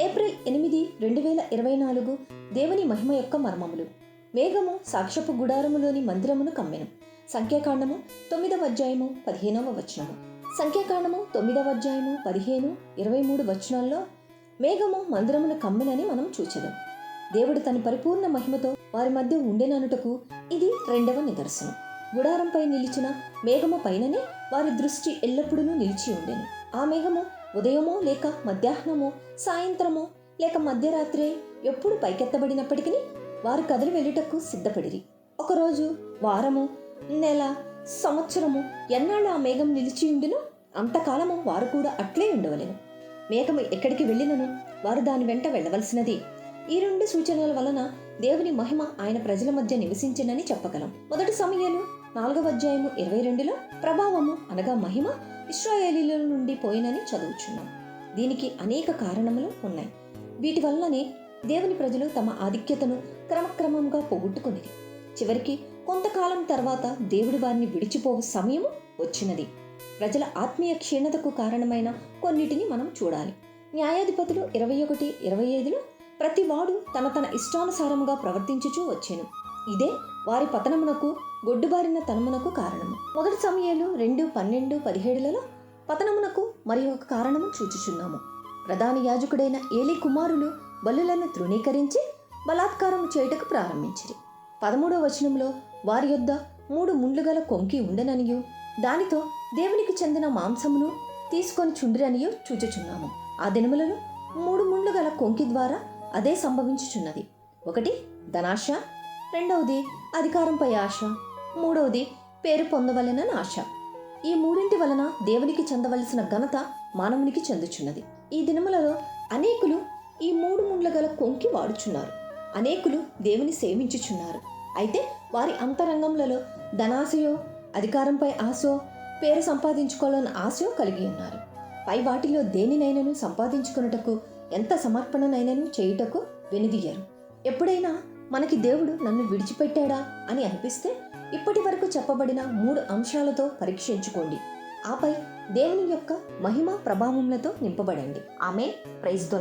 April ఎనిమిది రెండు వేల ఇరవై నాలుగు దేవుని మహిమ యొక్క మర్మములు. మేఘము సాక్షపు గుడారములోని మందిరమును కమ్మెను. సంఖ్యాకాండము తొమ్మిదవ అధ్యాయము పదిహేనవ వచనము. సంఖ్యాకాండము తొమ్మిదవ అధ్యాయము పదిహేను ఇరవై మూడు వచనాల్లో మేఘము మందిరమును కమ్మెనని మనం చూచెదం. దేవుడు తన పరిపూర్ణ మహిమతో వారి మధ్య ఉండేననుటకు ఇది రెండవ నిదర్శనం. గుడారంపై నిలిచిన మేఘము పైననే వారి దృష్టి ఎల్లప్పుడూ నిలిచి ఉండేను. ఆ మేఘము ఉదయమో లేక మధ్యాహ్నమో సాయంత్రమో లేక మధ్యరాత్రే ఎప్పుడు పైకెత్తబడినప్పటికీ వారు కదిలి వెళ్ళుటకు సిద్ధపడిరి. ఒకరోజు వారము నెల సంవత్సరము ఎన్నాళ్ళు ఆ మేఘం నిలిచి ఉండినో అంతకాలము వారు కూడా అట్లే ఉండవలేను. మేఘము ఎక్కడికి వెళ్ళినను వారు దాని వెంట వెళ్ళవలసినది. ఈ రెండు సూచనల వలన దేవుని మహిమ ఆయన ప్రజల మధ్య నివసించినని చెప్పగలం. మొదటి సమయాలు నాలుగవ అధ్యాయము ఇరవై రెండులో ప్రభావము అనగా మహిమ ఇస్రాయేలీల నుండి పోయినని చదువుచున్నాం. దీనికి అనేక కారణములు ఉన్నాయి. వీటి వల్లనే దేవుని ప్రజలు తమ ఆధిక్యతను క్రమక్రమంగా పోగొట్టుకునేది చివరికి కొంతకాలం తర్వాత దేవుడి వారిని విడిచిపోవు సమయము వచ్చినది. ప్రజల ఆత్మీయ క్షీణతకు కారణమైన కొన్నిటిని మనం చూడాలి. న్యాయాధిపతులు ఇరవై ఒకటి ఇరవై ఐదులో ప్రతి వాడు తన తన ఇష్టానుసారముగా ప్రవర్తించుచూ వచ్చాను. ఇదే వారి పతనమునకు గొడ్డుబారిన తనమునకు కారణము. మొదటి సమయాలు రెండు పన్నెండు పదిహేడులలో పతనమునకు మరి ఒక కారణము చూచుచున్నాము ప్రధాన యాజకుడైన ఏలి కుమారులు బలులను తృణీకరించి బలాత్కారం చేయుటకు ప్రారంభించిరి. పదమూడవ వచనంలో వారి యొద్ద మూడు ముండ్లు గల కొంకి ఉండననియు దానితో దేవునికి చెందిన మాంసమును తీసుకొని చుండ్రనియు చూచుచున్నాము ఆ దినములను మూడు ముండ్లు గల కొంకి ద్వారా అదే సంభవించుచున్నది. ఒకటి ధనాశ రెండవది అధికారంపై ఆశ. మూడవది పేరు పొందవలెనని ఆశ. ఈ మూడింటి వలన దేవునికి చెందవలసిన ఘనత మానవునికి చెందుచున్నది. ఈ దినములలో అనేకులు ఈ మూడు ముండ్ల గల కొంకి వాడుచున్నారు. అనేకులు దేవుని సేవించుచున్నారు. అయితే వారి అంతరంగంలలో ధనాశయో అధికారంపై ఆశో పేరు సంపాదించుకోవాలని ఆశయో కలిగి ఉన్నారు. పై వాటిలో దేనినైనను సంపాదించుకున్నటకు ఎంత సమర్పణనైనను చేయుటకు వెనుదియ్యరు. ఎప్పుడైనా మనకి దేవుడు నన్ను విడిచిపెట్టాడా అని అనిపిస్తే ఇప్పటి వరకు చెప్పబడిన మూడు అంశాలతో పరీక్షించుకోండి. ఆపై దేవుని యొక్క మహిమ ప్రభావములతో నింపబడండి. ఆమె ప్రైజ్ ద